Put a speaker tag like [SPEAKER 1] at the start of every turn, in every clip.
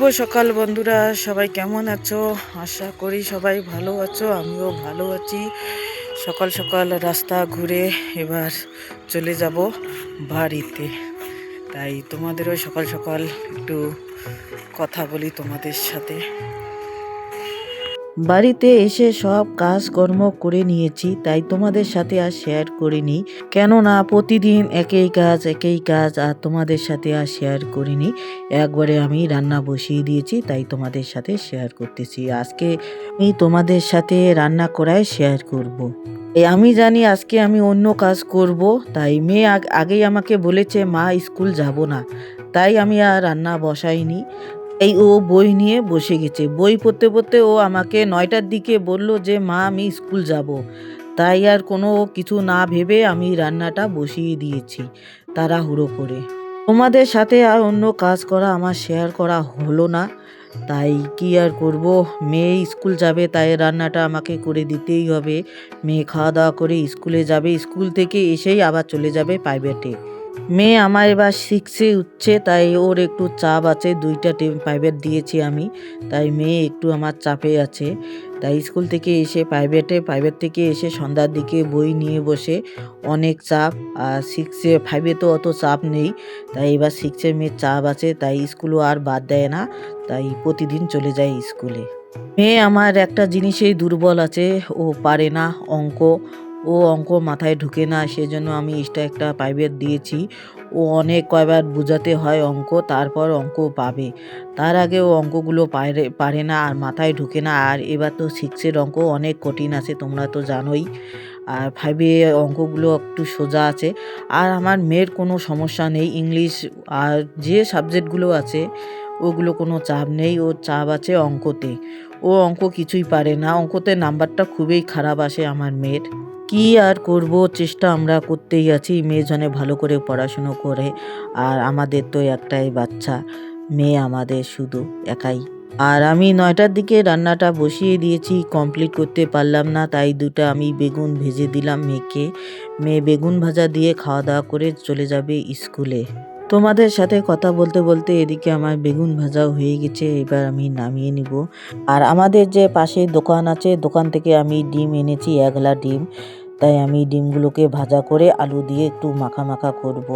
[SPEAKER 1] শুভ সকাল বন্ধুরা, সবাই কেমন আছো? আশা করি সবাই ভালো আছো, আমিও ভালো আছি। সকাল সকাল রাস্তা ঘুরে এবার চলে যাব বাড়িতে। তাই তোমাদেরও সকাল সকাল একটু কথা বলি তোমাদের সাথে। বাড়িতে এসে সব কাজকর্ম করে নিয়েছি, তাই তোমাদের সাথে আর শেয়ার করিনি। কেননা প্রতিদিন একই কাজ একই কাজ, আর তোমাদের সাথে আর শেয়ার করিনি। একবারে আমি রান্না বসিয়ে দিয়েছি, তাই তোমাদের সাথে শেয়ার করতেছি। আজকে আমি তোমাদের সাথে রান্না করায় শেয়ার করব। আমি জানি আজকে আমি অন্য কাজ করব, তাই মেয়ে আগ- আগেই আমাকে বলেছে, মা, স্কুল যাব না। তাই আমি আর রান্না বসাইনি। এই ও বই নিয়ে বসে গেছে। বই পড়তে পড়তে ও আমাকে নয়টার দিকে বলল যে, মা, আমি স্কুল যাব। তাই আর কোনো কিছু না ভেবে আমি রান্নাটা বসিয়ে দিয়েছি তাড়াহুড়ো করে। তোমাদের সাথে আর অন্য কাজ করা আমার শেয়ার করা হলো না। তাই কি আর করব? মেয়ে স্কুল যাবে, তাই রান্নাটা আমাকে করে দিতেই হবে। মেয়ে খাওয়া দাওয়া করে স্কুলে যাবে, স্কুল থেকে এসেই আবার চলে যাবে প্রাইভেটে মেয়ে আমার এবার সিক্সে উঠছে, তাই ওর একটু চাপ আছে। দুইটা টেম প্রাইভেট দিয়েছি আমি, তাই মেয়ে একটু আমার চাপে আছে। তাই স্কুল থেকে এসে প্রাইভেটে প্রাইভেট থেকে এসে সন্ধ্যার দিকে বই নিয়ে বসে অনেক চাপ, আর সিক্সে ফাইভে তো অত চাপ নেই। তাই এবার সিক্সে মেয়ের চাপ আছে, তাই স্কুলও আর বাদ দেয় না, তাই প্রতিদিন চলে যায় স্কুলে। মেয়ে আমার একটা জিনিসেই দুর্বল আছে, ও পারে না অঙ্ক ও অঙ্ক মাথায় ঢুকে না, সেজন্য আমি এক্সট্রা একটা প্রাইভেট দিয়েছি। ও অনেক কয়বার বোঝাতে হয় অঙ্ক, তারপর অঙ্ক পাবে। তার আগে ও অঙ্কগুলো পারে পারে না আর মাথায় ঢুকে না। আর এবার তো সিক্সের অঙ্ক অনেক কঠিন আছে, তোমরা তো জানোই। আর ফাইভে অঙ্কগুলো একটু সোজা আছে। আর আমার মেয়ের কোনো সমস্যা নেই, ইংলিশ আর যে সাবজেক্টগুলো আছে, ওগুলো কোনো চাপ নেই, ওর চাপ আছে অঙ্কতে। ও অঙ্ক কিছুই পারে না, অঙ্কতে নাম্বারটা খুবই খারাপ আসে আমার মেয়ের। কি আর করব? চেষ্টা আমরা করতেই আছি। মেয়ে জনে ভালো করে পড়াশুনো করে। আর আমাদের তো একটাই বাচ্চা। মেয়ে আমাদের শুধু একাই। আর আমি নয়টার দিকে রান্নাটা বসিয়ে দিয়েছি। কমপ্লিট করতে পারলাম না। তাই দুটা আমি বেগুন ভেজে দিলাম মেয়েকে। মেয়ে বেগুন ভাজা দিয়ে খাওয়া দাওয়া করে চলে যাবে স্কুলে। তোমাদের সাথে কথা বলতে বলতে এদিকে আমার বেগুন ভাজাও হয়ে গেছে, এবার আমি নামিয়ে নিব আর আমাদের যে পাশে দোকান আছে, দোকান থেকে আমি ডিম এনেছি, একলা ডিম তাই আমি ডিমগুলোকে ভাজা করে আলু দিয়ে একটু মাখা মাখা করব।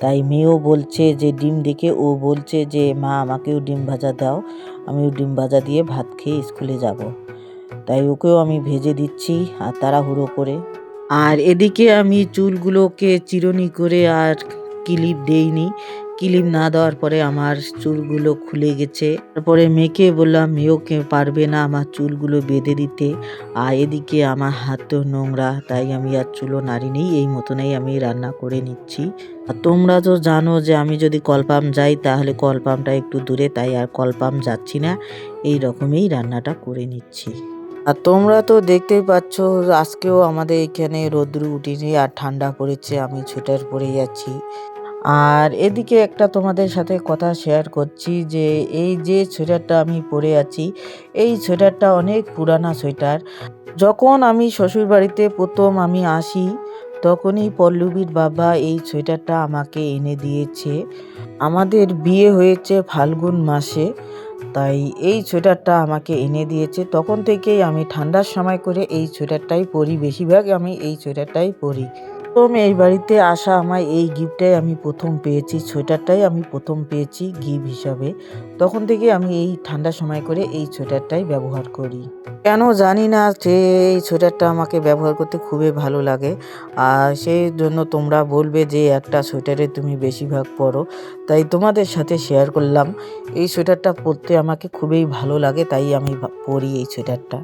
[SPEAKER 1] তাই মেয়েও বলছে যে ডিম দেখে, ও বলছে যে, মা, আমাকেও ডিম ভাজা দাও আমিও ডিম ভাজা দিয়ে ভাত খেয়ে স্কুলে যাব। তাই ওকেও আমি ভেজে দিচ্ছি, আর তাড়াহুড়ো করে আর এদিকে আমি চুলগুলোকে চিরুনি করে আর ক্লিপ দেইনি। ক্লিপ না দেওয়ার পরে আমার চুলগুলো খুলে গেছে। তারপরে মেয়েকে বললাম, মেয়েও কে পারবে না আমার চুলগুলো বেঁধে দিতে। আর এদিকে আমার হাত তো নোংরা, তাই আমি আর চুলো নাড়িনি এই মতনই আমি রান্না করে নিচ্ছি। আর তোমরা তো জানো যে আমি যদি কলপাম যাই, তাহলে কলপামটা একটু দূরে, তাই আর কলপাম যাচ্ছি না। এই রকমই রান্নাটা করে নিচ্ছি। আর তোমরা তো দেখতেই পাচ্ছ, আজকেও আমাদের এখানে রোদ্রু উঠিনি আর ঠান্ডা পড়েছে, আমি সোয়েটার পরে যাচ্ছি আর এদিকে একটা তোমাদের সাথে কথা শেয়ার করছি যে, এই যে সোয়েটারটা আমি পরে আছি, এই সোয়েটারটা অনেক পুরানা সোয়েটার। যখন আমি শ্বশুর বাড়িতে প্রথম আমি আসি, তখনই পল্লবীর বাবা এই সোয়েটারটা আমাকে এনে দিয়েছে। আমাদের বিয়ে হয়েছে ফাল্গুন মাসে। তাই এই সোয়েটারটা আমাকে এনে দিয়েছে। তখন থেকেই আমি ঠান্ডার সময় করে এই সোয়েটারটাই পরি। বেশিরভাগ আমি এই সোয়েটারটাই পরি। প্রথম এই বাড়িতে আসা আমার এই গিফটটাই আমি প্রথম পেয়েছি, সোয়েটারটাই আমি প্রথম পেয়েছি গিফট হিসাবে। তখন থেকে আমি এই ঠান্ডার সময় করে এই সোয়েটারটাই ব্যবহার করি। কেন জানি না যে এই সোয়েটারটা আমাকে ব্যবহার করতে খুবই ভালো লাগে। আর সেই জন্য তোমরা বলবে যে একটা সোয়েটারে তুমি বেশিরভাগ পরো। তাই তোমাদের সাথে শেয়ার করলাম। এই সোয়েটারটা পরতে আমাকে খুবই ভালো লাগে, তাই আমি পরি এই সোয়েটারটা।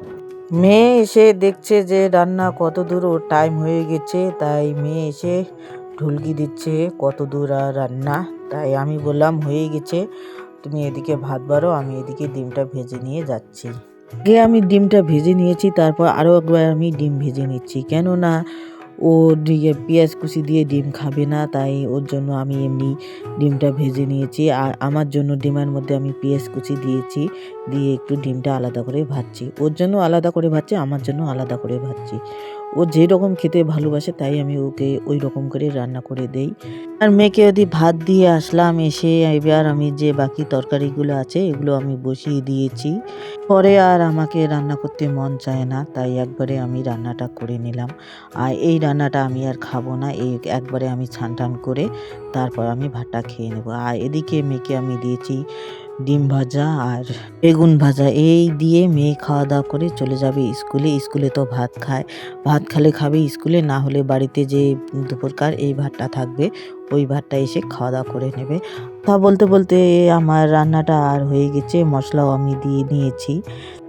[SPEAKER 1] মেয়ে এসে দেখছে যে রান্না কত দূর ওর টাইম হয়ে গেছে, তাই মেয়ে এসে ঢুলকি দিচ্ছে কত দূর আর রান্না। তাই আমি বললাম, হয়ে গেছে, তুমি এদিকে ভাত বাড়ো, আমি এদিকে ডিমটা ভেজে নিয়ে যাচ্ছি। গিয়ে আমি ডিমটা ভেজে নিয়েছি, তারপর আরও একবার আমি ডিম ভেজে নিচ্ছি। কেননা ও পেঁয়াজ কুচি দিয়ে ডিম খাবে না, তাই ওর জন্য আমি এমনি ডিমটা ভেজে নিয়েছি। আর আমার জন্য ডিমের মধ্যে আমি পেঁয়াজ কুচি দিয়েছি, দিয়ে একটু ডিমটা আলাদা করে ভাজছি। ওর জন্য আলাদা করে ভাজছি, আমার জন্য আলাদা করে ভাজছি। ও ও যে রকম খেতে ভালোবাসে, তাই আমি ওকে ওই রকম করে রান্না করে দেই। আর মেয়েকে যদি ভাত দিয়ে আসলাম, এসে এবার আমি যে বাকি তরকারিগুলো আছে, এগুলো আমি বসিয়ে দিয়েছি। পরে আর আমাকে রান্না করতে মন চায় না, তাই একবারে আমি রান্নাটা করে নিলাম। আর এই রান্নাটা আমি আর খাব না, এই একবারে আমি ছান টান করে তারপর আমি ভাতটা খেয়ে নেব। আর এদিকে মেয়েকে আমি দিয়েছি ডিম ভাজা আর বেগুন ভাজা, এই দিয়ে মেয়ে খাওয়া দাওয়া করে চলে যাবে স্কুলে। স্কুলে তো ভাত খায়, ভাত খালে খাবে স্কুলে, না হলে বাড়িতে যে দুপুরকার এই ভাতটা থাকবে, ওই ভাতটা এসে খাওয়া দাওয়া করে নেবে। তা বলতে বলতে আমার রান্নাটা আর হয়ে গেছে, মশলাও আমি দিয়ে নিয়েছি।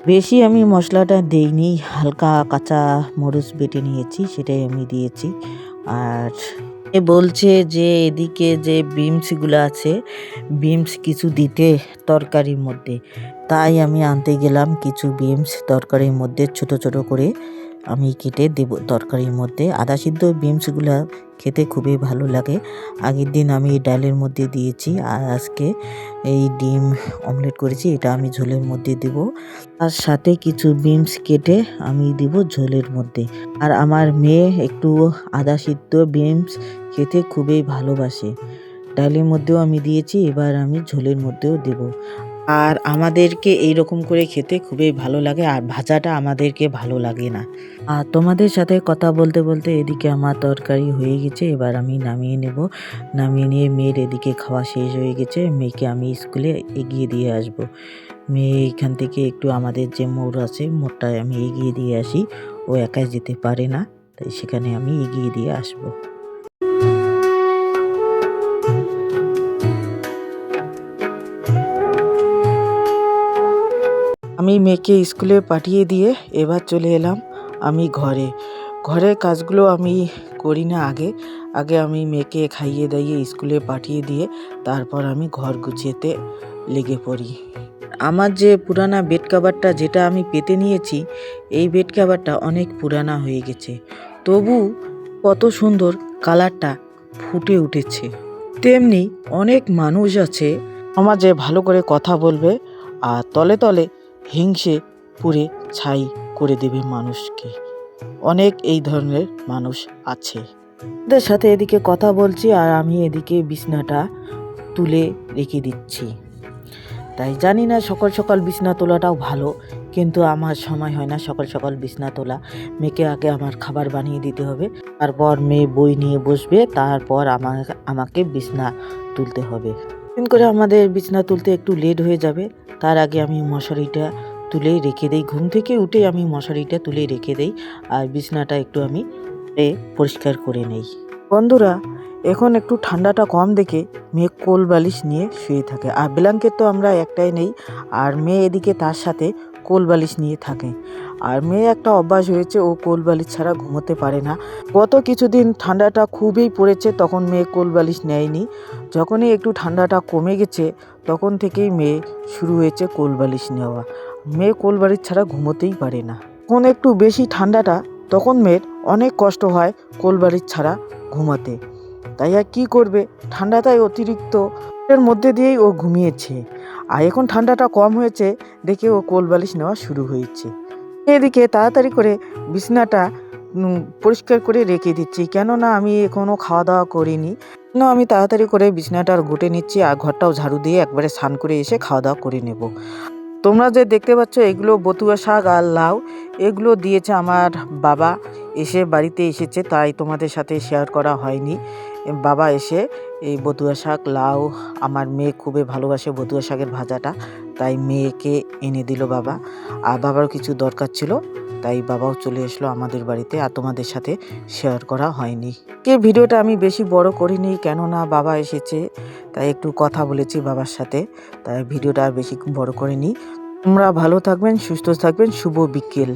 [SPEAKER 1] বেশি আমি মশলাটা দেইনি, হালকা কাঁচা মরিচ বেটে নিয়েছি, সেটাই আমি দিয়েছি। আর বলছে যে এদিকে যে বিমসগুলো আছে, বিমস কিছু দিতে তরকারির মধ্যে। তাই আমি আনতে গেলাম কিছু বিমস তরকারির মধ্যে ছোট ছোট করে। আমি কেটে দেব তরকারির মধ্যে। আদা সিদ্ধ বিমসগুলো খেতে খুবই ভালো লাগে। আগের দিন আমি ডালের মধ্যে দিয়েছি। আর আজকে এই ডিম অমলেট করেছি, এটা আমি ঝোলের মধ্যে দেব। তার সাথে কিছু বিমস কেটে আমি দিব ঝোলের মধ্যে। আর আমার মেয়ে একটু আদা সিদ্ধ বিমস খেতে খুবই ভালোবাসে। ডালের মধ্যেও আমি দিয়েছি, এবার আমি ঝোলের মধ্যেও দেব। আর আমাদেরকে এই রকম করে খেতে খুবই ভালো লাগে, আর ভাজাটা আমাদেরকে ভালো লাগে না। আর তোমাদের সাথে কথা বলতে বলতে এদিকে আমার তরকারি হয়ে গেছে, এবার আমি নামিয়ে নেব। নামিয়ে নিয়ে মেয়ের এদিকে খাওয়া শেষ হয়ে গেছে, মেয়েকে আমি স্কুলে এগিয়ে দিয়ে আসব। মেয়ে এখান থেকে একটু আমাদের যে মোড় আছে, মোড়টায় আমি এগিয়ে দিয়ে আসি, ও একাই যেতে পারে না, তাই সেখানে আমি এগিয়ে দিয়ে আসব। আমি মেয়েকে স্কুলে পাঠিয়ে দিয়ে এবার চলে এলাম আমি ঘরে। ঘরের কাজগুলো আমি করি না আগে। আগে আমি মেয়েকে খাইয়ে দাইয়ে স্কুলে পাঠিয়ে দিয়ে তারপর আমি ঘর গুছিয়েতে লেগে পড়ি। আমার যে পুরানা বেড কাভারটা যেটা আমি পেতে নিয়েছি, এই বেড কাভারটা অনেক পুরানা হয়ে গেছে। তবু কত সুন্দর কালারটা ফুটে উঠেছে। তেমনি অনেক মানুষ আছে সমাজে ভালো করে কথা বলবে, আর তলে তলে হিংসে পুড়ে ছাই করে দেবে মানুষকে। অনেক এই ধরনের মানুষ আছে। ওদের সাথে এদিকে কথা বলছি আর আমি এদিকে বিছনাটা তুলে রেখে দিচ্ছি। তাই জানি না সকাল সকাল বিছনা তোলাটাও ভালো, কিন্তু আমার সময় হয় না সকাল সকাল বিছনা তোলা। মেয়েকে আগে আমার খাবার বানিয়ে দিতে হবে, তারপর মেয়ে বই নিয়ে বসবে, তারপর আমার আমাকে বিছনা তুলতে হবে। করে আমাদের বিছনা তুলতে একটু লেট হয়ে যাবে, তার আগে আমি মশারিটা তুলে রেখে দেই। ঘুম থেকে উঠে আমি মশারিটা তুলে রেখে দেই আর বিছনাটা একটু আমি এ পরিষ্কার করে নেই। বন্ধুরা, এখন একটু ঠান্ডাটা কম দেখে মেয়ে কোল বালিশ নিয়ে শুয়ে থাকে। আর ব্ল্যাঙ্কেট তো আমরা একটাই নেই, আর মেয়ে এদিকে তার সাথে কোল বালিশ নিয়ে থাকে। আর মেয়ে একটা অভ্যাস হয়েছে, ও কোল বালিশ ছাড়া ঘুমোতে পারে না। গত কিছুদিন ঠান্ডাটা খুবই পড়েছে, তখন মেয়ে কোল বালিশ নেয়নি। যখনই একটু ঠান্ডাটা কমে গেছে, তখন থেকেই মেয়ে শুরু হয়েছে কোল বালিশ নেওয়া। মেয়ে কোল বালিশ ছাড়া ঘুমোতেই পারে না। যখন একটু বেশি ঠান্ডাটা, তখন মেয়ের অনেক কষ্ট হয় কোল বালিশ ছাড়া ঘুমাতে। তাই আর কী করবে? ঠান্ডাটাই অতিরিক্ত। এর মধ্যে দিয়েই ও ঘুমিয়েছে। আর এখন ঠান্ডাটা কম হয়েছে, দেখে ও কোল বালিশ নেওয়া শুরু হয়েছে। এদিকে তাড়াতাড়ি করে বিছনাটা পরিষ্কার করে রেখে দিচ্ছি। কেননা আমি এখনও খাওয়া দাওয়া করিনি। না, আমি তাড়াতাড়ি করে বিছনাটা ঘুটে নিচ্ছি আর ঘরটাও ঝাড়ু দিয়ে একবারে স্নান করে এসে খাওয়া দাওয়া করে নেব। তোমরা যে দেখতে পাচ্ছ, এগুলো বতুয়া শাক আর লাউ। এগুলো দিয়েছে আমার বাবা। এসে বাড়িতে এসেছে, তাই তোমাদের সাথে শেয়ার করা হয়নি। বাবা এসে এই বতুয়া শাক, লাউ, আমার মেয়ে খুবই ভালোবাসে বতুয়া শাকের ভাজাটা। তাই মেয়েকে এনে দিল বাবা। আর বাবারও কিছু দরকার ছিল, তাই বাবাও চলে এসলো আমাদের বাড়িতে আর তোমাদের সাথে শেয়ার করা হয়নি। কে ভিডিওটা আমি বেশি বড় করিনি, কেননা বাবা এসেছে, তাই একটু কথা বলেছি বাবার সাথে, তাই ভিডিওটা আর বেশি বড় করিনি। তোমরা ভালো থাকবেন, সুস্থ থাকবেন, শুভ বিকেল।